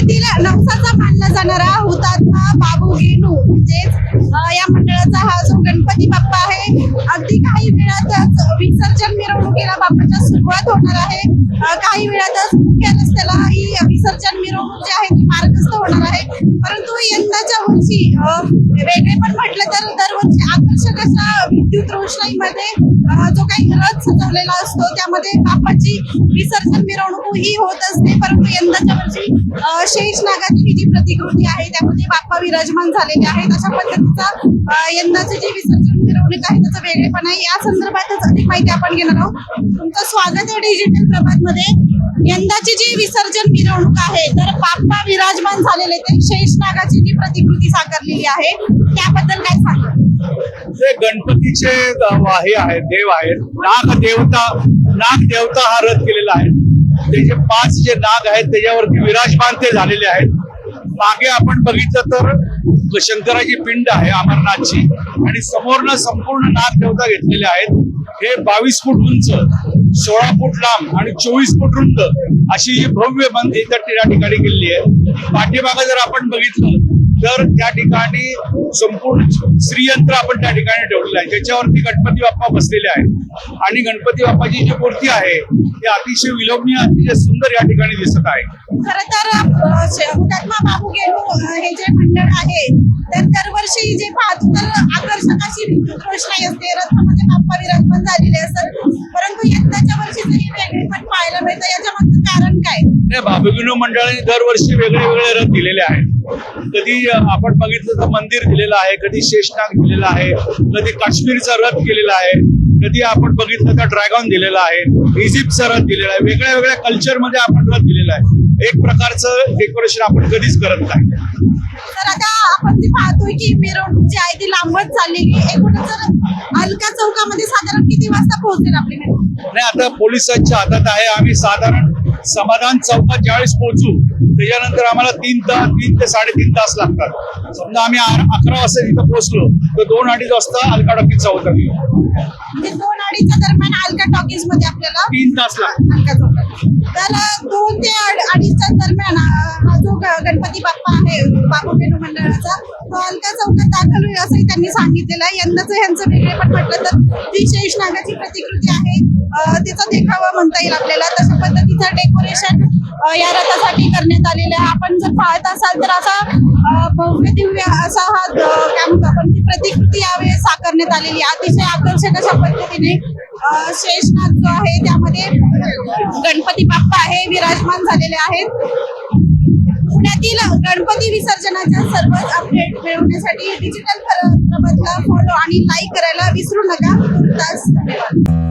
पुण्यातील नवसाचा मानला जाणारा हुतात्मा बाबू गेनू. म्हणजेच या मंडळाचा हा जो गणपती बाप्पा आहे अगदी काही वेळातच विसर्जन मिरवणुकीला बाप्पाच्या सुरुवात होणार आहे. काही वेळातच मुख्य रस्त्याला ही विसर्जन मिरवणूक जी आहे होणार आहे. परंतु यंदाच्या वर्षी वेगळे पण म्हटलं तर दरवर्षी आकर्षक असा विद्युत रोषणाईमध्ये मध्ये जो काही रथ सजवलेला असतो त्यामध्ये बाप्पाची विसर्जन मिरवणूक ही होत असते. परंतु यंदाच्या वर्षी शेष नागाची ही जी प्रतिकृती आहे त्यामध्ये बाप्पा विराजमान झालेले आहेत. अशा पद्धतीचा यंदाचे जे विसर्जन मिरवणूक वेगळेपण आहे. या संदर्भातच अधिक माहिती आपण घेणार आहोत. तुमचं स्वागत आहे डिजिटल प्रभात मध्ये यंदाची जी विसर्जन मिरवणूक आहे तर बाप्पा विराजमान झालेले ते शेष नागाची जी प्रतिकृती साकारलेली आहे त्याबद्दल काय सांगा ते गणपतीचे हे आहेत देव आहेत. नाग देवता नाग देवता हा रथ केलेला आहे. त्याचे पाच जे नाग आहेत त्याच्यावरती विराजमान ते झालेले आहेत. मागे आपण बघितलं तर शंकराची पिंड आहे अमरनाथची. आणि समोरनं संपूर्ण नाग देवता घेतलेले आहेत. हे बावीस फूट उंच सोळा फूट लांब आणि चोवीस फूट रुंद अशी जी भव्य बंद इतर त्या ठिकाणी केलेली आहे. पाठीमागं जर आपण बघितलं तर त्या ठिकाणी संपूर्ण श्रीयंत्र आपण त्या ठिकाणी ठेवलेलं आहे. ज्याच्यावरती गणपती बाप्पा बसलेले आहेत. आणि गणपती बाप्पाची जी मूर्ती आहे ती अतिशय विलोभनीय अतिशय सुंदर या ठिकाणी दिसत आहे. खर तर हुतात्मा बाबू गेलू हे जे मंडळ आहे तर दरवर्षी जे पाहतो तर आकर्षक अशी विद्युत रोषणाई असते. रथामध्ये बाप्पा विराजमान झालेले असतात. परंतु यंदाच्या वर्षी तरी वेगळे पण पाहायला मिळतं. याच्या मागचं कारण काय? भाभगिनो मंडळाने दरवर्षी वेगळे वेगळे रथ दिलेले आहेत. कधी आपण बघितलं तर मंदिर दिलेलं आहे कधी शेषनाग दिलेला आहे कधी काश्मीरचा रथ केलेला आहे कधी आपण बघितलं तर ड्रॅगन दिलेला आहे इजिप्तचा रथ दिलेला आहे वेगळ्या वेगळ्या कल्चरमध्ये आपण रथ दिलेला आहे. एक प्रकारचं डेकोरेशन आपण कधीच करत नाही. तर आता आपण जे पाहतोय की मिरवणूक जी आहे. ती. एकूणच जर अलका चौकामध्ये साधारण किती वाजता पोहोचेल आपली मिरवणूक? नाही आता पोलिसांच्या हातात आहे. आम्ही साधारण समाधान चौकात ज्यावेळेस पोहोचू त्याच्यानंतर आम्हाला तीन तास तीन ते साडेतीन तास लागतात. समजा आम्ही अकरा वाजता तिथं पोहोचलो तर दोन अडीच वाजता अलका टॉकीजचा होता म्हणजे दोन अडीचच्या दरम्यान अलका टॉकीजमध्ये आपल्याला तीन तास लागतात. तर दोन ते अड- अडीचच्या दरम्यान हा जो गणपती बाप्पा आहे अलका चौकात दाखल होईल असंही त्यांनी सांगितलेलं आहे. यंदाचं ह्यांचं वेगळे पण म्हटलं तर ती शेष नागाची प्रतिकृती आहे तिचा देखावा म्हणता येईल आपल्याला. तशा पद्धतीचं डेकोरेशन या रथासाठी करण्यात आलेलं आहे. आपण जर पाहत असाल तर असा भव्य दिव्य असा हा काय म्हणतो आपण ती प्रतिकृती यावेळेस साकारण्यात आलेली आहे. अतिशय आकर्षक अशा पद्धतीने शेषनाथ शेषनाग जो आहे त्यामध्ये गणपती बाप्पा आहे विराजमान झालेले आहेत. पुण्यातील गणपती विसर्जनाच्या सर्व अपडेट मिळवण्यासाठी डिजिटल प्रबंधला फॉलो आणि लाईक करायला विसरू नका. धन्यवाद.